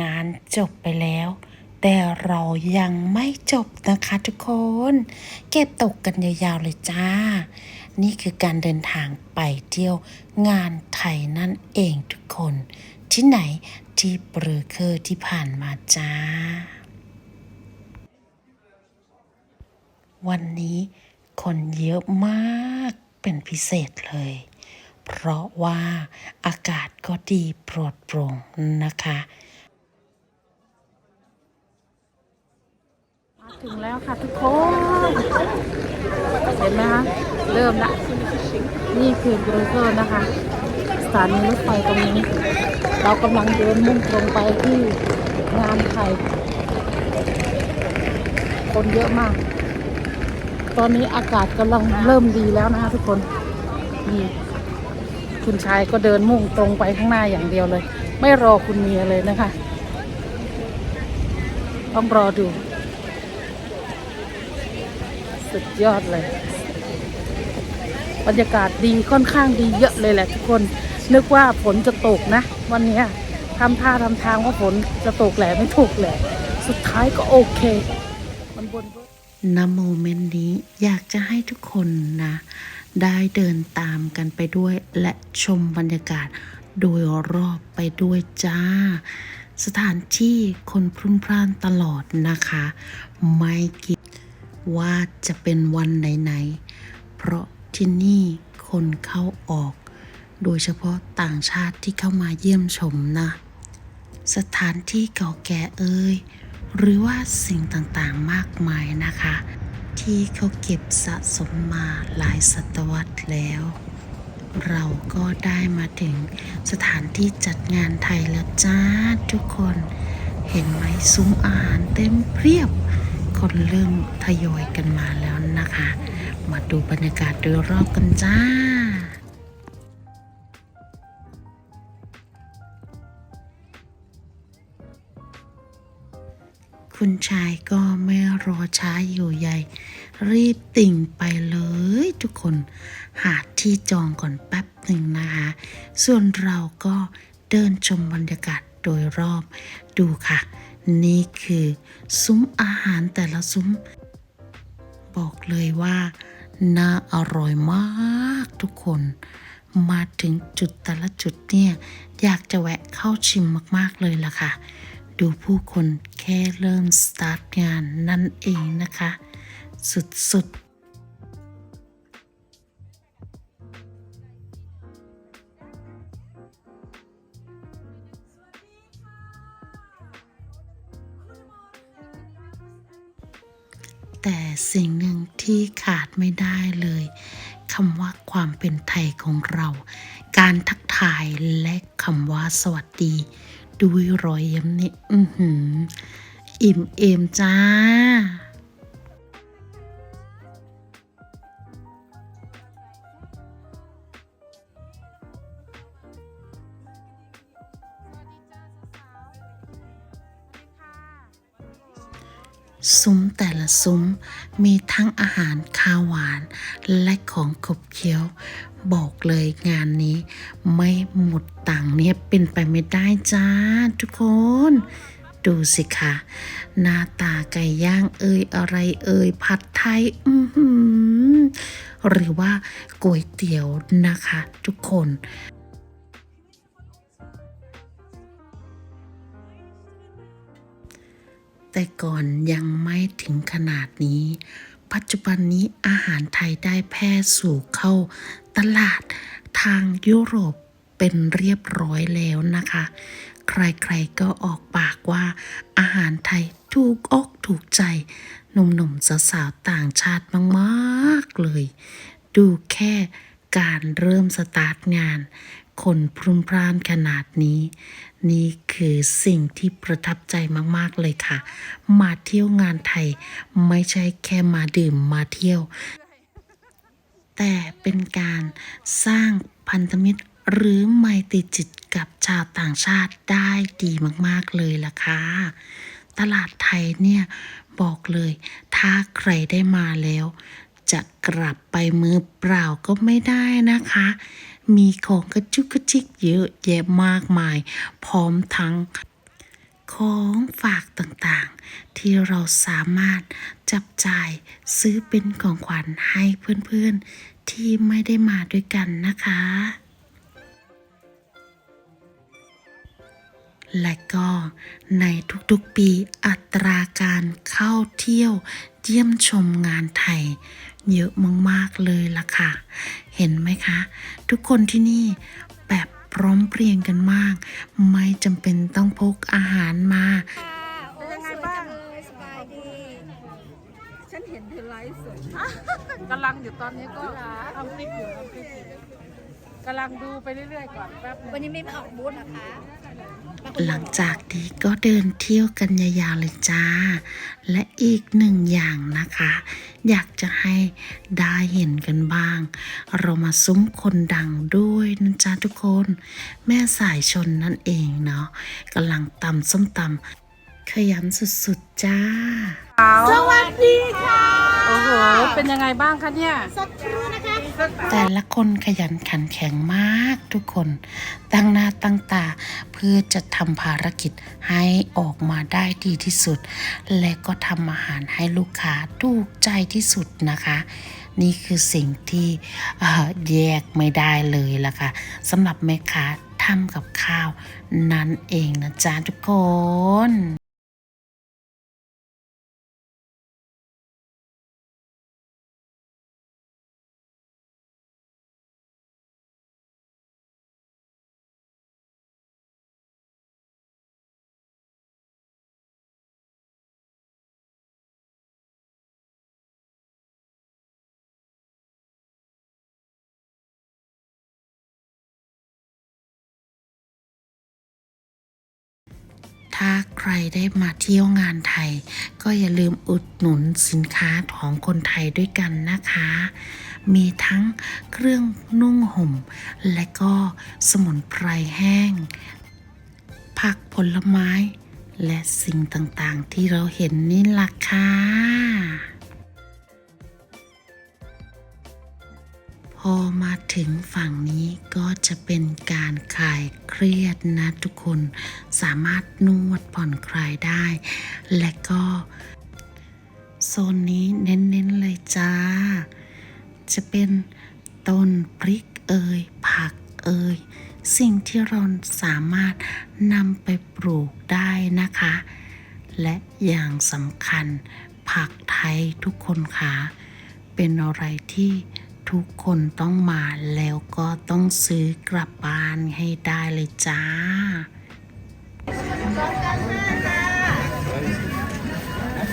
งานจบไปแล้ว แต่เรายังไม่จบนะคะทุกคน เก็บตกกันยาวๆเลยจ้า นี่คือการเดินทางไปเที่ยวงานไทยนั่นเองทุกคน ที่ไหนที่เปรเคอร์ที่ผ่านมาจ้า วันนี้คนเยอะมากเป็นพิเศษเลย เพราะว่าอากาศก็ดีโปรดโปร่งนะคะถึงแล้วค่ะทุกคน เห็นไหมคะ เริ่มละ นี่คือเบอร์เกอร์นะคะ สถานีรถไฟตรงนี้ เรากำลังเดินมุ่งตรงไปที่งานไทย คนเยอะมาก ตอนนี้อากาศกำลังเริ่มดีแล้วนะคะทุกคน นี่ คุณชายก็เดินมุ่งตรงไปข้างหน้าอย่างเดียวเลย ไม่รอคุณเมียเลยนะคะ ต้องรอดู สุดยอดเลย บรรยากาศดีค่อนข้างดีเยอะเลยแหละทุกคน นึกว่าฝนจะตกนะ วันนี้ทำท่าทำทางว่าฝนจะตกแหละไม่ถูกแหละ สุดท้ายก็โอเค มันบนเวอร์ณโมเมนต์นี้อยากจะให้ทุกคนนะ ได้เดินตามกันไปด้วย และชมบรรยากาศโดยรอบไปด้วยจ้า สถานที่คนพรุ่งพล่านตลอดนะคะ ไม่คิดว่าจะเป็นวันไหนๆ เพราะที่นี่คนเข้าออก โดยเฉพาะต่างชาติที่เข้ามาเยี่ยมชมนะ สถานที่เก่าแก่เอ่ยหรือว่าสิ่งต่างๆมากมายนะคะ ที่เขาเก็บสะสมมาหลายศตวรรษแล้ว เราก็ได้มาถึงสถานที่จัดงานไทยแล้วจ้าทุกคน เห็นไหมซุ้มอาหารเต็มเพียบ คนเริ่มทยอยกันมาแล้วนะคะ มาดูบรรยากาศโดยรอบกันจ้า คุณชายก็ไม่รอช้าอยู่ใหญ่ รีบติ่งไปเลยทุกคน หาที่จองก่อนแป๊บหนึ่งนะคะ ส่วนเราก็เดินชมบรรยากาศโดยรอบดูค่ะ นี่คือซุ้มอาหารแต่ละซุ้ม บอกเลยว่าน่าอร่อยมากทุกคน มาถึงจุดแต่ละจุดเนี่ย อยากจะแวะเข้าชิมมาก ๆ เลยล่ะค่ะ ดูผู้คนแค่เริ่มสตาร์ทงานนั่นเองนะคะ สุดๆแต่สิ่งหนึ่งที่ขาดไม่ได้เลยคำว่าความเป็นไทยของเรา การทักทายและคำว่าสวัสดี ด้วยรอยยิ้มนี่อือหือ อิ่มเอมจ้าซุ้มแต่ละซุ้ม มีทั้งอาหารคาวหวาน และของขบเคี้ยว บอกเลยงานนี้ ไม่หมดตังเนี่ยเป็นไปไม่ได้จ้าทุกคน ดูสิคะหน้าตาไก่ย่างเอ่ยอะไรเอ่ยผัดไทย อือหรือว่าก๋วยเตี๋ยวนะคะ ทุกคน แต่ก่อนยังไม่ถึงขนาดนี้ ปัจจุบันนี้อาหารไทยได้แพร่สู่เข้าตลาดทางยุโรปเป็นเรียบร้อยแล้วนะคะ ใครๆก็ออกปากว่าอาหารไทยถูกอกถูกใจหนุ่มๆสาวๆต่างชาติมากๆเลย ดูแค่การเริ่มสตาร์ทงาน คนพรุ่งพร่านขนาดนี้ นี่คือสิ่งที่ประทับใจมากๆเลยค่ะ มาเที่ยวงานไทยไม่ใช่แค่มาดื่มมาเที่ยว แต่เป็นการสร้างพันธมิตรหรือไมตรีจิตกับชาวต่างชาติได้ดีมากๆเลยล่ะค่ะ ตลาดไทยเนี่ยบอกเลย ถ้าใครได้มาแล้ว จะกลับไปมือเปล่าก็ไม่ได้นะคะ มีของกระจุกกระจิกเยอะแยะมากมาย พร้อมทั้งของฝากต่างๆ ที่เราสามารถจับจ่ายซื้อเป็นของขวัญให้เพื่อนๆที่ไม่ได้มาด้วยกันนะคะ และก็ในทุกๆปีอัตราการเข้าเที่ยวเยี่ยมชมงานไทย เยอะมากๆเลยล่ะค่ะ เห็นไหมคะ ทุกคนที่นี่แบบพร้อมเพรียงกันมาก ไม่จำเป็นต้องพกอาหารมาเป็นไงบ้างสบายดี ฉันเห็นเธอไลฟ์สดกำลังอยู่ตอนนี้ก็ทำคลิปอยู่ทำคลิปอยู่ กำลังดูไปเรื่อยๆก่อนแป๊บนึงวันนี้ไม่มาออกบูธเหรอคะหลังจากนี้ก็เดินเที่ยวกันยาวๆเลยจ้า และอีกหนึ่งอย่างนะคะ อยากจะให้ได้เห็นกันบ้าง เรามาซุ้มคนดังด้วยนะจ๊ะทุกคน แม่สายชนนั่นเองเนาะกำลังตำส้มตำขยันสุดๆจ้า สวัสดีค่ะ โอ้โห เป็นยังไงบ้างคะเนี่ย สักครู่นะคะ แต่ละคนขยันขันแข็งมากทุกคน ตั้งหน้าตั้งตาเพื่อจะทำภารกิจให้ออกมาได้ดีที่สุด และก็ทำอาหารให้ลูกค้าถูกใจที่สุดนะคะ นี่คือสิ่งที่แยกไม่ได้เลยล่ะค่ะสำหรับแม่ค้าทำกับข้าวนั่นเองนะจ๊ะทุกคน ถ้าใครได้มาเที่ยวงานไทย ก็อย่าลืมอุดหนุนสินค้าของคนไทยด้วยกันนะคะ มีทั้งเครื่องนุ่งห่ม และก็สมุนไพรแห้ง ผักผลไม้ และสิ่งต่างๆที่เราเห็นนี่ล่ะค่ะ พอมาถึงฝั่งนี้ก็จะเป็นการคลายเครียดนะทุกคนสามารถนวดผ่อนคลายได้ และก็โซนนี้เน้นๆเลยจ้า จะเป็นต้นพริกเอ่ยผักเอ่ยสิ่งที่เราสามารถนำไปปลูกได้นะคะ และอย่างสำคัญผักไทยทุกคนค่ะเป็นอะไรที่ ทุกคนต้องมาแล้วก็ต้องซื้อกลับบ้านให้ได้เลยจ้า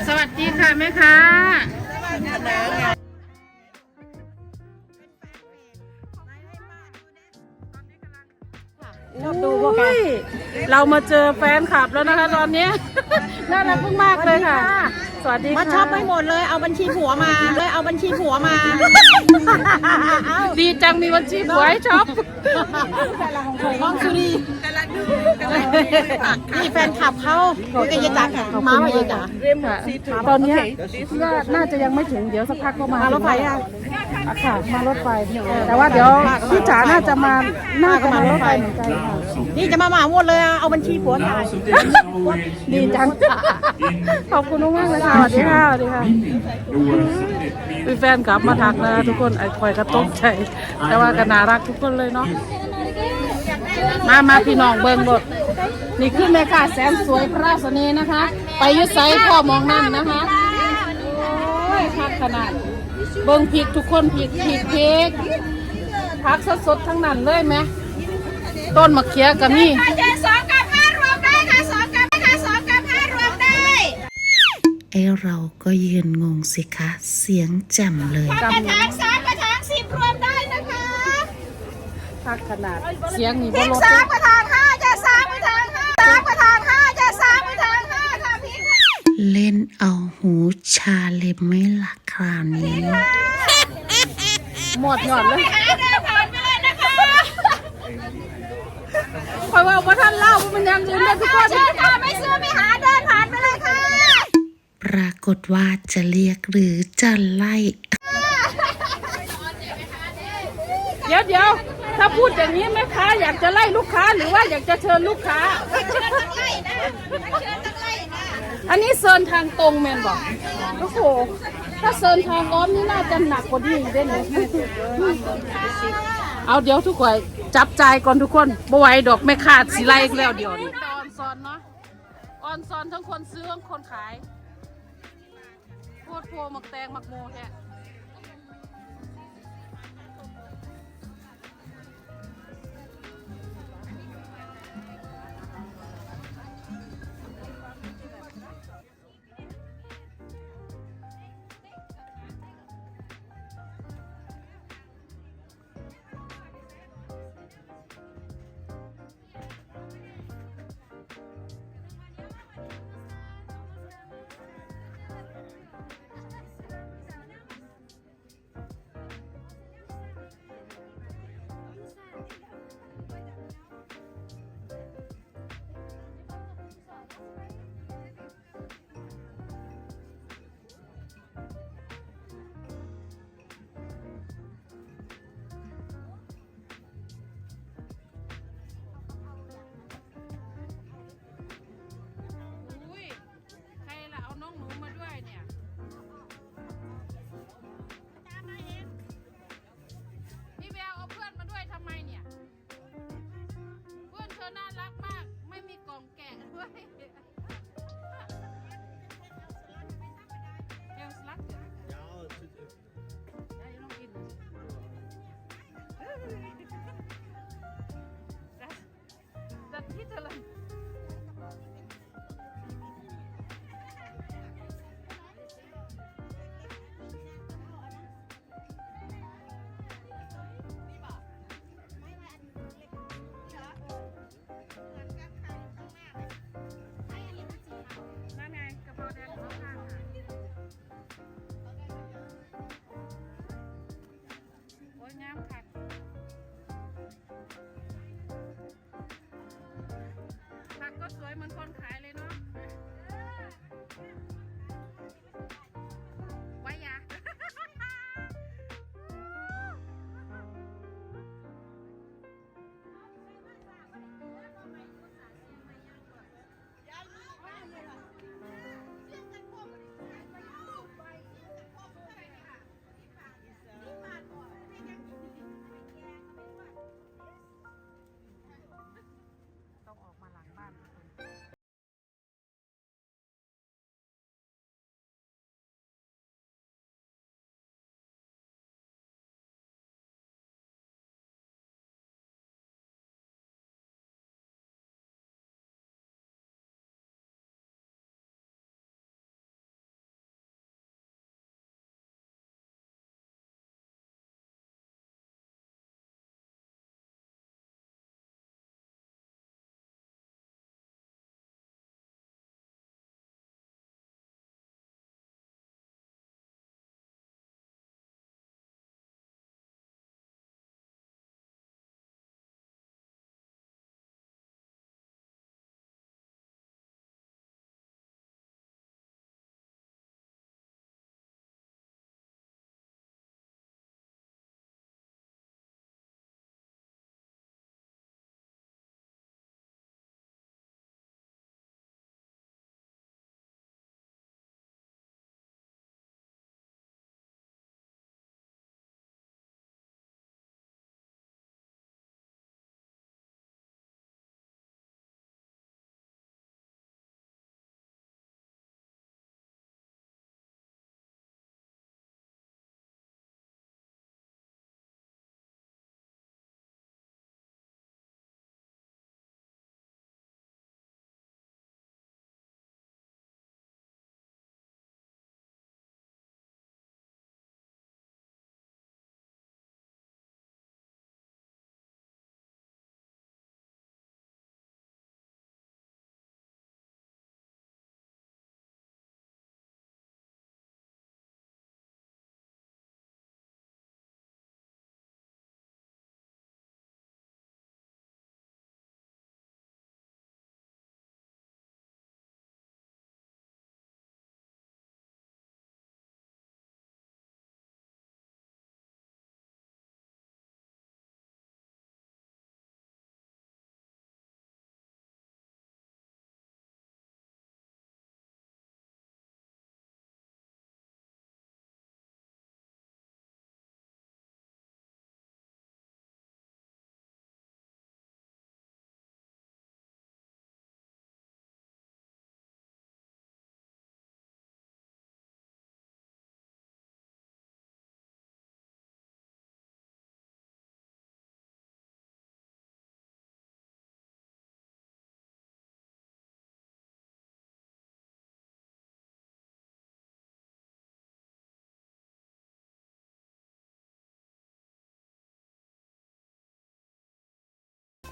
สวัสดีค่ะแม่ค้าดูพวกแก เรามาเจอแฟนคลับแล้วนะคะตอนนี้ น่ารักมากๆเลยค่ะ สวัสดีค่ะมาช็อปไปหมดเลย เอาบัญชีผัวมา เลยเอาบัญชีผัวมา ดีจังมีวันชีพไว้ช็อปน้องสุรีนี่แฟนขับเขาคุยกับยายจักรอะมาว่ายายจักรค่ะตอนเนี้ยก็น่าจะยังไม่ถึงเดี๋ยวสักพักก็มามารถไฟอะอะ ค่ะมารถไฟแต่ว่าเดี๋ยวพี่จ๋าน่าจะมาน่าจะมารถไฟเหมือนกันค่ะนี่จะมาเหมาหมดเลยอะเอาบัญชีผัวถ่าย ดีจังขอบคุณมากๆเลยค่ะสวัสดีค่ะสวัสดีค่ะมีแฟนกลับมาทักนะทุกคนไอ้คอยกระตกใจแต่ว่าก็น่ารักทุกคนเลยเนาะมามาพี่น้องเบิ่งบดนี่คือแม่ค้าแสนสวยพระราชนีนะคะ ไปอยุไซพ่อมองนั่นนะคะโอ้ยคักขนาด เบิ่งพริกทุกคนพริกพริกพริกผักสดๆทั้งนั้นเลยไหมต้นมะเขือก็มีไอเราก็ยืนงงสิคะ เสียงแจ่มเลยกำลังพักขนาดเสียงนี่บ่ลด เล่นเอาหูชาเล็บไม่หลักคราวนี้ หมดหย่อนเลยคอยว่าว่าท่านเล่าว่ามันยังยืนได้ทุกคนปรากฏว่าจะเรียกหรือจะไล่ เดี๋ยวเดี๋ยวถ้าพูดอย่างนี้แม่ค้าอยากจะไล่ลูกค้าหรือว่าอยากจะเชิญลูกค้า อันนี้เซินทางตรงแมนบอกโอ้โหถ้าเซินทางล้อมนี่น่าจะหนักกว่านี้อีกได้เลยเอาเดี๋ยวทุกคนจับใจก่อนทุกคนบ่ไหวดอกไม่ขาดสิไล่แล้วเดี๋ยวนี้ออนซอนเนาะออนซอนทั้งคนซื้อทั้งคนขายโคตรโพหมักแตงหมักโมแท้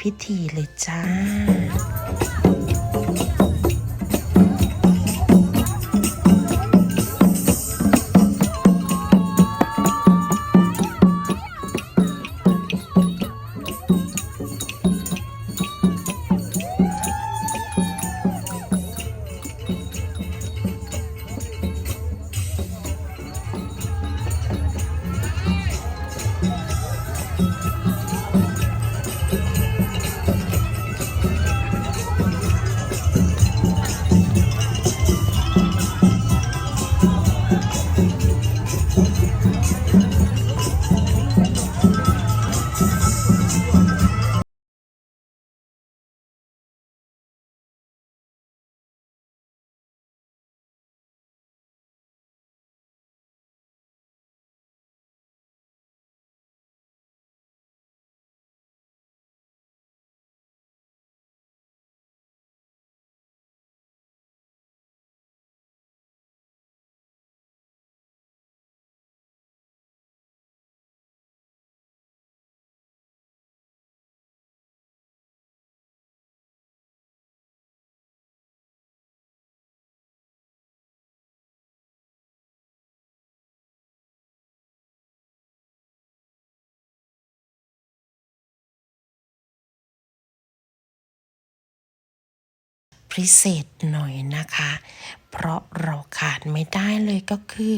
พิธีเลยจ้า พิเศษหน่อยนะคะ เพราะเราขาดไม่ได้เลยก็คือ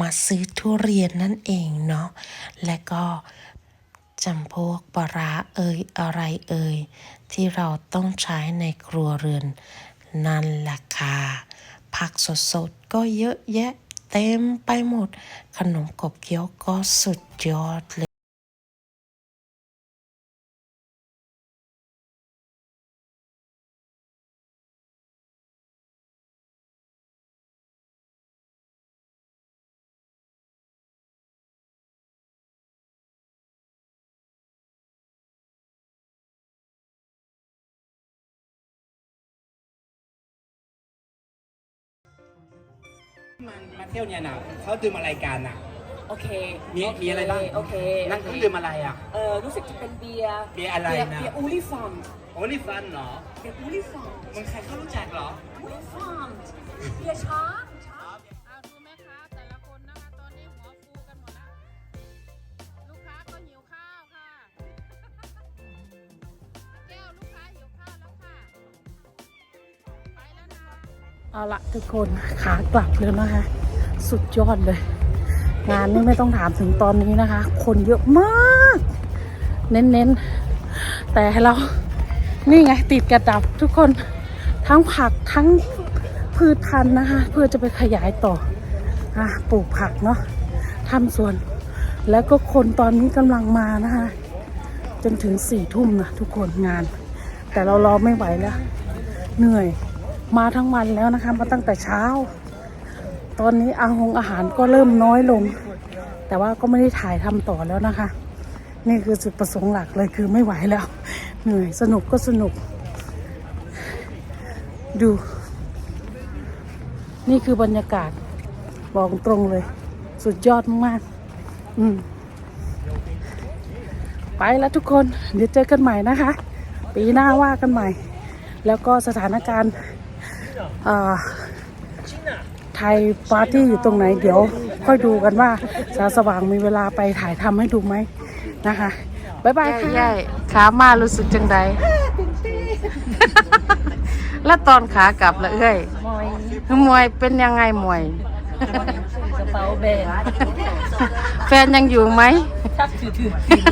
มาซื้อทุเรียนนั่นเองเนาะและก็จำพวกปลาร้าเอ่ยอะไรเอ่ยที่เราต้องใช้ในครัวเรือน นั่นแหละค่ะผักสดๆก็เยอะแยะเต็มไปหมด ขนมกบเกี๊ยวก็สุดยอดเลย เที่ยวเนี่ยนะเขาดื่มอะไรกันอะ โอเคมีโเคมีอะไรบ้างโอเคนั่นโอเขาเคดื่มอะไรอะ เออรู้สึกจะเป็นเบียร์ เบียร์อะไรเบียร์นะ เบียร์อูลิฟอมโอลิฟันเหรอ เบียร์อูลิฟอมมันใครเขารู้จักเหรออูลิฟอมเบียร์ช้างช้างเอาดูแม่ค้าแต่ละคนนะคะตอนนี้หัวฟูกันหมดแล้วลูกค้าก็หิวข้าวค่ะแก้วลูกค้าหิวข้าวแล้วค่ะไปแล้วนะเอาละทุกคนขากลับเลยนะคะ สุดยอดเลย งานนี้ไม่ต้องถามถึงตอนนี้นะคะ คนเยอะมาก เน้นๆ แต่เรา นี่ไงติดกระดับทุกคนทั้งผักทั้งพืชพันธุ์นะคะ เพื่อจะไปขยายต่ออะปลูกผักเนาะทำสวน แล้วก็คนตอนนี้กำลังมานะคะ จนถึงสี่ทุ่มนะทุกคนงาน แต่เรารอไม่ไหวแล้ว เหนื่อยมาทั้งวันแล้วนะคะ มาตั้งแต่เช้า ตอนนี้อาหงอาหารก็เริ่มน้อยลง แต่ว่าก็ไม่ได้ถ่ายทำต่อแล้วนะคะ นี่คือจุดประสงค์หลักเลยคือไม่ไหวแล้ว เหนื่อยสนุกก็สนุก ดู นี่คือบรรยากาศบอกตรงเลย สุดยอดมากอืมไปแล้วทุกคนเดี๋ยวเจอกันใหม่นะคะ ปีหน้าว่ากันใหม่ แล้วก็สถานการณ์อ่า ไทยปาร์ตี้อยู่ตรงไหน เดี๋ยวค่อยดูกันว่าสาวสว่างมีเวลาไปถ่ายทำให้ดูไหมนะคะบ๊ายบายค่ะใหญ่ขามารู้สึกจังใดแล้วตอนขากลับละเอ้ยมวยมวยเป็นยังไงมวยกระเป๋าแบนแฟนยังอยู่ไหมชักถือถือกิน